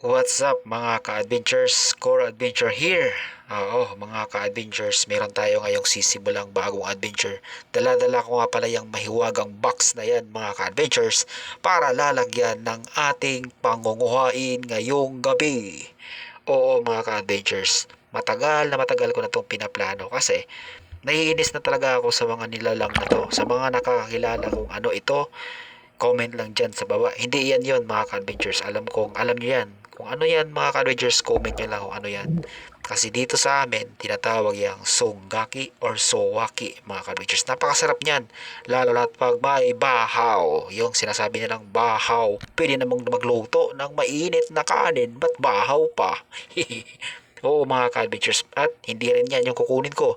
What's up mga ka-adventures? Core Adventure here. Oo, mga ka-adventures, meron tayo ngayong sisimulang bagong adventure. Dala-dala ko nga pala yung mahiwagang box na yan mga ka-adventures para lalagyan ng ating pangunguhain ngayong gabi. Oo mga ka-adventures, matagal na matagal ko na itong pinaplano kasi naiinis na talaga ako sa mga nilalang na to, sa mga nakakakilala kung ano ito, comment lang dyan sa baba. Hindi yan yon mga ka-adventures. Alam kong, alam nyo yan. Kung ano yan mga ka-adventures, comment nyo lang kung ano yan. Kasi dito sa amin, tinatawag yung songaki or sowaki mga ka-adventures. Napakasarap niyan. Lalo na pag may bahaw. Yung sinasabi nilang bahaw. Pwede namang magluto ng mainit na kanin. Ba't bahaw pa? Oo mga ka-adventures. At hindi rin yan yung kukunin ko.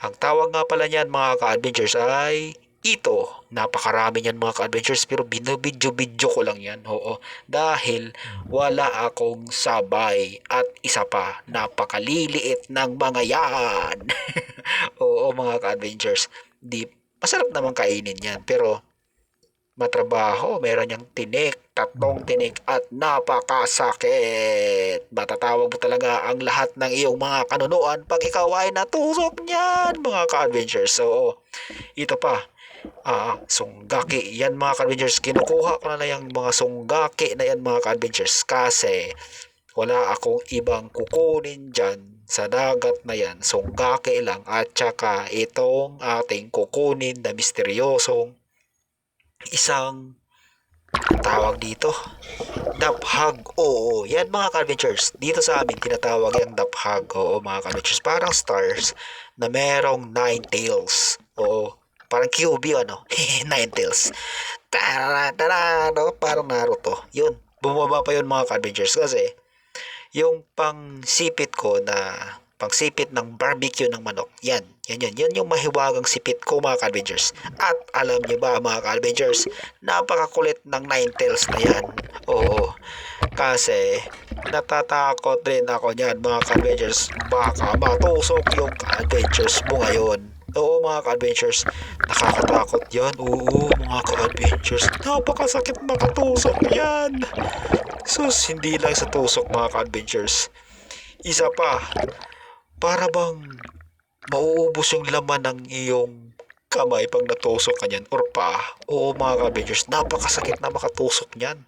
Ang tawag nga pala niyan mga ka-adventures ay ito, napakarami niyan mga ka-adventures pero binobidyo-bidyo ko lang yan. Oo, dahil wala akong sabay at isa pa, napakaliliit ng mga yan. Oo mga ka-adventures, di, masarap naman kainin yan pero matrabaho, meron niyang tinik, tatlong tinik at napakasakit. Matatawag mo talaga ang lahat ng iyong mga kanunuan pag ikaw ay natusok niyan mga ka-adventures. So, ito pa, ah, sunggaki. Yan mga ka-adventures, kinukuha ko na lang yung mga sunggaki na yan mga ka-adventures kasi wala akong ibang kukunin dyan sa dagat na yan. Sunggaki lang at saka itong ating kukunin na misteryosong isang tawag dito? Daphag. Oo yan mga ka-adventures dito sa amin tinatawag yung daphag. Oo mga ka-adventures parang stars na merong nine tails. Oo parang QB ano? Nine tails. Tara tara no? parang Naruto. Yun. Bumaba pa yun mga ka-adventures kasi yung pang sipit ko na pang sipit ng barbecue ng manok. Yan, yan yan. Yan yung mahiwagang sipit ko mga ka-adventures. At alam niyo ba mga ka-adventures, napakakulit ng nine tails na yan. Oo. Kasi natatakot rin ako niyan mga ka-adventures. Baka matusok yung ka-adventures mo ngayon. Oo mga ka-adventures, nakakatakot yan. Oo mga ka-adventures, napakasakit makatusok yan. Sus, hindi lang sa tusok mga ka-adventures. Isa pa, para bang mauubos yung laman ng iyong kamay pag natusok ka niyan or pa. Oo mga ka-adventures, napakasakit na makatusok niyan.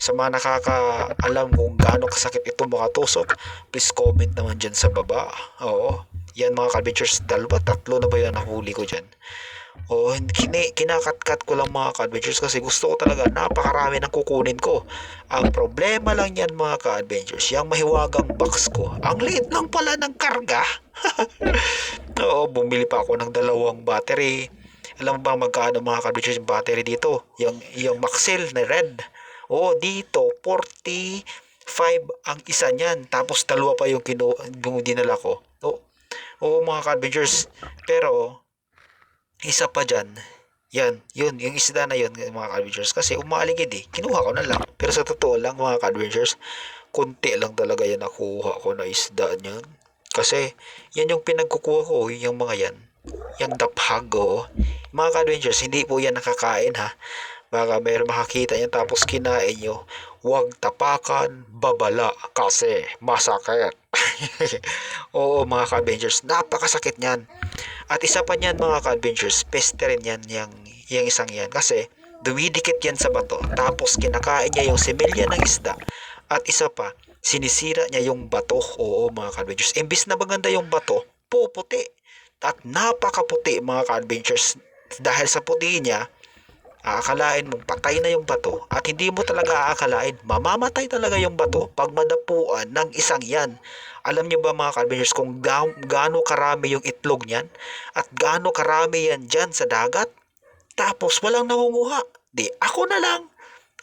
Sa mga nakakaalam kung gaano kasakit ito makatusok, please comment naman dyan sa baba. Oo, yan mga ka-adventures, dalawa, tatlo na ba yan nahuli ko dyan? Oo, kini, kinakatkat ko lang mga ka-adventures kasi gusto ko talaga napakarami ng kukunin ko. Ang problema lang yan mga ka-adventures, yung mahiwagang box ko, ang liit lang pala ng karga. Oo, bumili pa ako ng dalawang battery. Alam mo ba magkano mga ka-adventures yung battery dito? Yung, yung Maxell na red. Oo, dito, 45 ang isa niyan. Tapos dalawa pa yung kinu dinala ko. Oo, oo mga ka-adventures. Pero, isa pa dyan, yan, yun, yung isda na yun, mga ka-adventures. Kasi umaaligid eh. Kinuha ko na lang. Pero sa totoo lang, mga ka-adventures, kunti lang talaga yan nakuha ko na isda niyan. Kasi, yan yung pinagkukuha ko, yung mga yan. Yung daphag. Mga ka-adventures, hindi po yan nakakain ha. Baka mayroon makakita niya tapos kinain nyo. Huwag tapakan, babala kasi masakit. Oo mga ka-adventures, napakasakit niyan. At isa pa niyan mga ka-adventures, peste rin yan yung, yung isang yan. Kasi dumidikit yan sa bato. Tapos kinakain niya yung similya ng isda. At isa pa, sinisira niya yung bato. Oo mga ka-adventures. Imbis na maganda yung bato, puputi. At napakaputi mga ka-adventures. Dahil sa puti niya, aakalain mong patay na yung bato at hindi mo talaga aakalain mamamatay talaga yung bato pag madapuan ng isang yan. Alam niyo ba mga ka-adventures kung ga- gaano karami yung itlog niyan at gaano karami yan dyan sa dagat? Tapos walang nangunguha. Di ako na lang.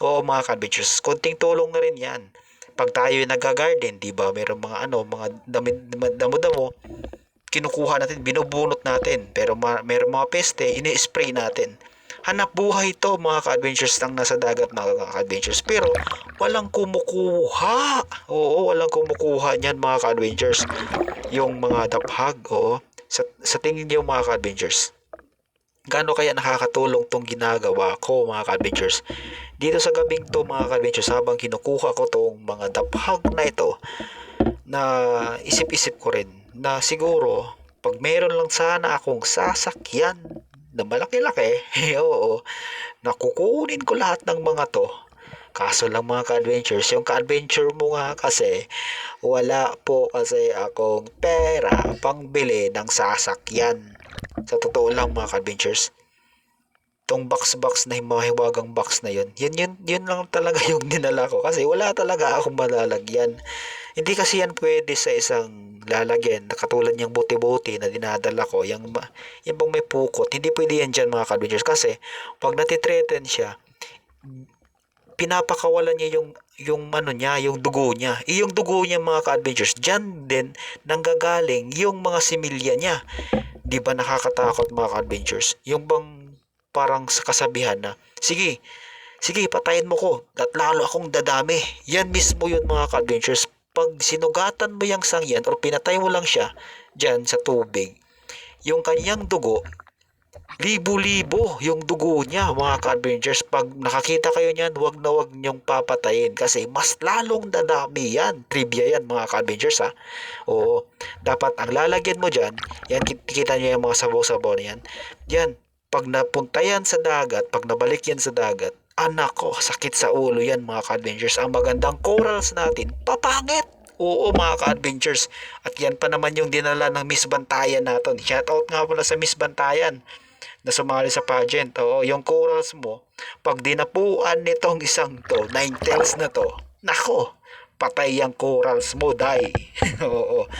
Oo mga ka-adventures, konting tulong na rin yan. Pag tayo nag-garden, di ba, mayroong mga ano, mga damo-damo, kinukuha natin, binubunot natin. Pero ma- mayroong mga peste, ini-spray natin hanap buhay to mga ka-adventures lang nasa dagat mga ka-adventures. Pero walang kumukuha. Oo walang kumukuha niyan mga ka-adventures. Yung mga daphag oo. Sa, sa tingin niyo mga ka-adventures Gaano kaya nakakatulong tong ginagawa ko mga ka-adventures? Dito sa gabing to mga ka-adventures habang kinukuha ko tong mga daphag na ito na isip-isip ko rin na siguro pag meron lang sana akong sasakyan na malaki-laki, oo, nakukunin ko lahat ng mga to. Kaso lang mga ka-adventures, yung ka-adventure mo nga kasi, wala po kasi akong pera pangbili ng sasakyan. Sa totoo lang mga ka-adventures, tong box-box na himahiwagang box na yun, yun, yun, yun lang talaga yung dinala ko kasi wala talaga akong malalagyan. Hindi kasi yan pwede sa isang lalagyan na katulad yung buti-buti na dinadala ko, yung, yung bang may pukot, hindi pwede yan dyan mga ka-adventures kasi pag natitreaten siya, pinapakawalan niya yung yung ano niya, yung dugo niya. Eh, yung dugo niya mga ka-adventures, dyan din nanggagaling yung mga similya niya. Di ba nakakatakot mga ka-adventures? Yung bang parang sa kasabihan na, sige, sige, patayin mo ko at lalo akong dadami. Yan mismo yun mga ka-adventures. Pag sinugatan mo yung sangyan or pinatay mo lang siya dyan sa tubig, yung kanyang dugo, libo-libo yung dugo niya mga ka-adventures. Pag nakakita kayo niyan, wag na wag niyong papatayin kasi mas lalong dadami yan. Trivia yan mga ka-adventures ha. Oo. Dapat ang lalagyan mo dyan, yan kit- kita niyo yung mga sabaw-sabaw na yan. Yan, pag napunta yan sa dagat, pag nabalik yan sa dagat, anak ko, sakit sa ulo yan mga ka-adventures. Ang magandang corals natin, papangit. Oo mga ka-adventures. At yan pa naman yung dinala ng Miss Bantayan natin. Shoutout nga pala sa Miss Bantayan na sumali sa pageant. Oo, yung corals mo, pag dinapuan nitong isang to, nine tails na to, nako, patay yung corals mo, die. Oo.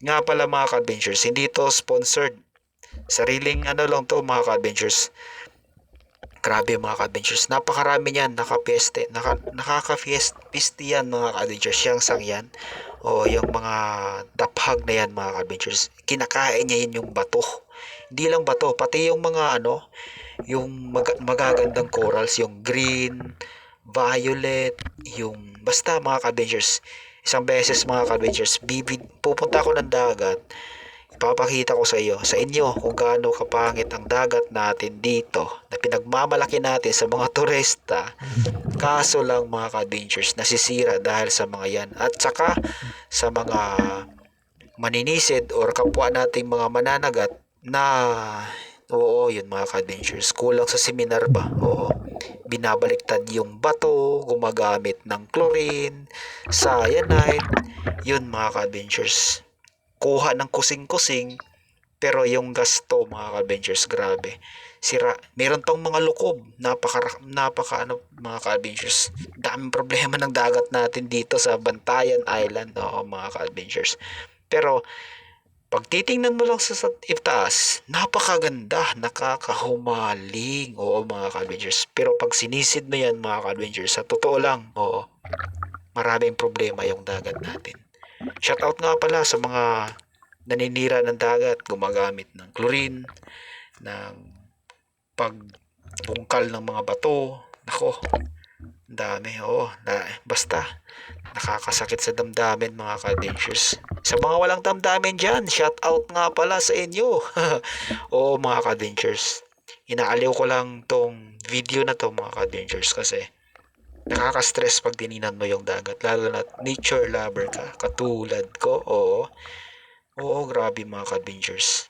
Nga pala mga ka-adventures, hindi to sponsored. Sariling ano lang to mga ka-adventures. Grabe mga ka-adventures. Napakarami niyan, nakapieste. Naka, nakaka-fieste yan mga ka-adventures. Yang sang yan. O yung mga daphag na yan mga ka-adventures. Kinakain niya yun yung bato. Hindi lang bato, pati yung mga ano, yung mag- magagandang corals, yung green, violet, yung basta mga ka-adventures. Isang beses mga ka-adventures, bibig, pupunta ako ng dagat, ipapakita ko sa iyo, sa inyo kung gaano kapangit ang dagat natin dito na pinagmamalaki natin sa mga turista. Kaso lang mga ka-adventures, nasisira dahil sa mga yan. At saka sa mga maninisid or kapwa nating mga mananagat na oo, yun mga ka-adventures, kulang sa seminar ba? Oo. Binabaliktad yung bato, gumagamit ng chlorine, cyanide, yun mga ka-adventures kuha ng kusing-kusing pero yung gasto mga ka-adventures grabe. Sira. Meron tong mga lukob. Napaka napaka ano mga ka-adventures daming problema ng dagat natin dito sa Bantayan Island oo mga ka-adventures pero pag titingnan mo lang sa, itaas napakaganda. Nakakahumaling oo mga ka-adventures pero pag sinisid mo yan mga ka-adventures sa totoo lang oo maraming problema yung dagat natin Shoutout nga pala sa mga naninira ng dagat, gumagamit ng chlorine, ng pagbungkal ng mga bato. Nako, dami. Oo, na, basta nakakasakit sa damdamin mga ka-adventures. Sa mga walang damdamin dyan, shoutout nga pala sa inyo. Oo mga ka-adventures. Inaaliw ko lang tong video na to mga ka-adventures kasi nakaka-stress pag tininan mo yung dagat lalo na nature lover ka katulad ko oo. Oo grabe mga ka-adventures.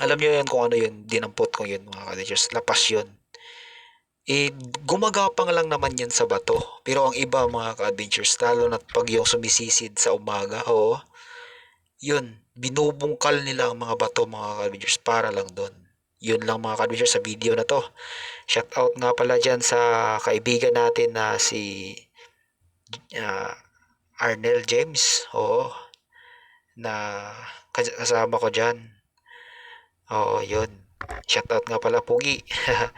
Alam niyo yan kung ano yun dinampot ko yun mga ka-adventures lapas yun. Eh gumagapang lang naman yan sa bato pero ang iba mga ka-adventures lalo na pag yung sumisisid sa umaga oo yun binubungkal nila ang mga bato mga ka-adventures para lang doon yun lang mga ka-adventures sa video na to Shout out nga pala dyan sa kaibigan natin na si uh, Arnel James. Oo. Na kasama ko dyan. Oo, yun. Shout out nga pala Pugi.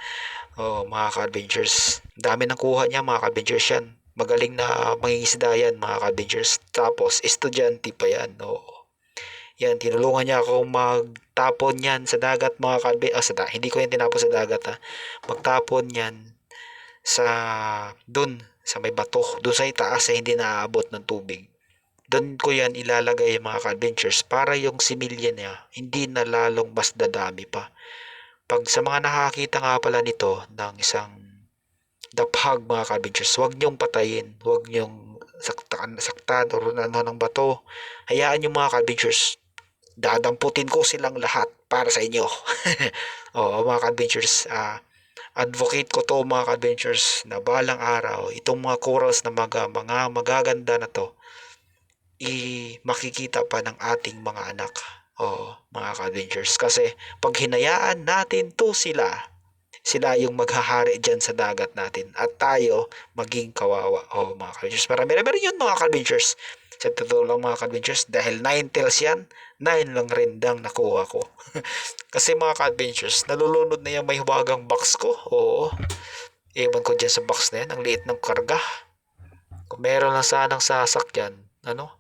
Oo, mga ka-adventures. Dami ng kuha niya mga ka-adventures yan. Magaling na mangingisda yan mga ka-adventures. Tapos, estudyante pa yan. Oo. Yan, tinulungan niya ako magtapon yan sa dagat mga kalbe. Ah, sa hindi ko yan tinapon sa dagat ha. Magtapon yan sa dun sa may bato, dun sa itaas sa hindi naaabot ng tubig. Doon ko yan ilalagay mga ka-adventures para yung similya niya hindi na lalong mas dadami pa. pag sa mga nakakita nga pala nito ng isang daphag mga ka-adventures, huwag niyong patayin, huwag niyong saktan, saktan o ano ng bato. Hayaan yung mga ka-adventures, dadamputin ko silang lahat para sa inyo. Oo, mga ka-adventures, ah, advocate ko to mga ka-adventures na balang araw, itong mga corals na mga, mga magaganda na to, i makikita pa ng ating mga anak. Oo, mga ka-adventures. Kasi pag hinayaan natin to sila, sila yung maghahari dyan sa dagat natin at tayo maging kawawa. Oh, mga ka-adventures. Marami rin yun mga ka-adventures. Sa totoo lang mga ka-adventures, dahil 9 tails yan, 9 lang rin dang nakuha ko. Kasi mga ka-adventures, nalulunod na yung may huwagang box ko. Oo. Ewan ko dyan sa box na yan, ang liit ng karga. Kung meron lang sanang sasakyan, ano,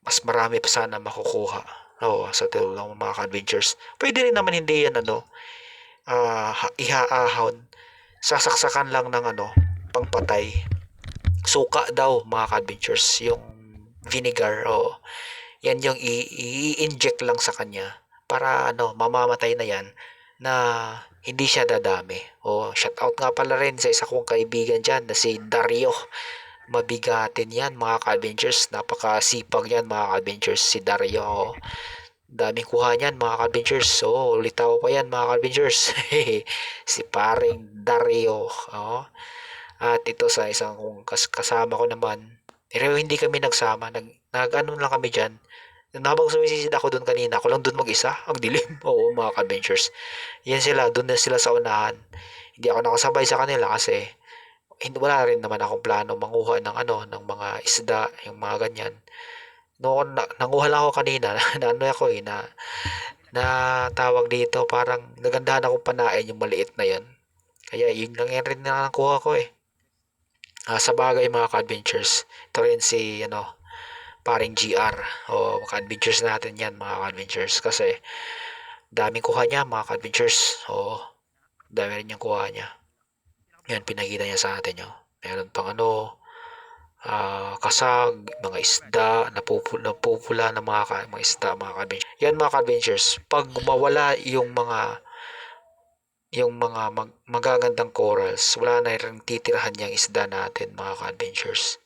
mas marami pa sana makukuha. Oo, sa totoo lang mga ka-adventures. Pwede rin naman hindi yan, ano, ah ihaahon. Sasaksakan lang ng ano, pangpatay. Suka daw mga ka-adventures, yung vinegar, oo. Yan yung i-inject lang sa kanya para ano, mamamatay na yan na hindi siya dadami. O, shout out nga pala rin sa isa kong kaibigan dyan na si Dario. Mabigatin yan mga ka-adventures. Napakasipag yan mga ka-adventures si Dario. oo. Daming kuha niyan mga ka-adventures. So, ulitaw pa yan mga ka-adventures. si paring Dario. Oo. At ito sa isang kasama ko naman. Pero hindi kami nagsama. Nag, nag ano lang kami dyan. Habang sumisisid ako doon kanina, ako lang doon mag-isa. Ang dilim. Oo, mga ka-adventures. Yan sila. Doon na sila sa unahan. Hindi ako nakasabay sa kanila kasi hindi wala rin naman akong plano manguha ng ano ng mga isda yung mga ganyan noon na, nanguha lang ako kanina na ano ako eh na na tawag dito parang nagandahan akong panain yung maliit na yon kaya yun lang yan rin na nakuha ko eh Ah, sa bagay mga ka-adventures ito rin si ano paring GR o ka-adventures natin yan mga ka-adventures kasi daming kuha niya mga ka-adventures o dami rin niyang kuha niya. Yan pinakita niya sa atin yun meron pang ano ah, kasag, mga isda, napupula, napupula ng mga, ka- mga isda, mga ka-adventures. Yan mga ka-adventures, pag mawala yung mga yung mga mag, magagandang corals, wala na rin titirahan yung isda natin mga ka-adventures.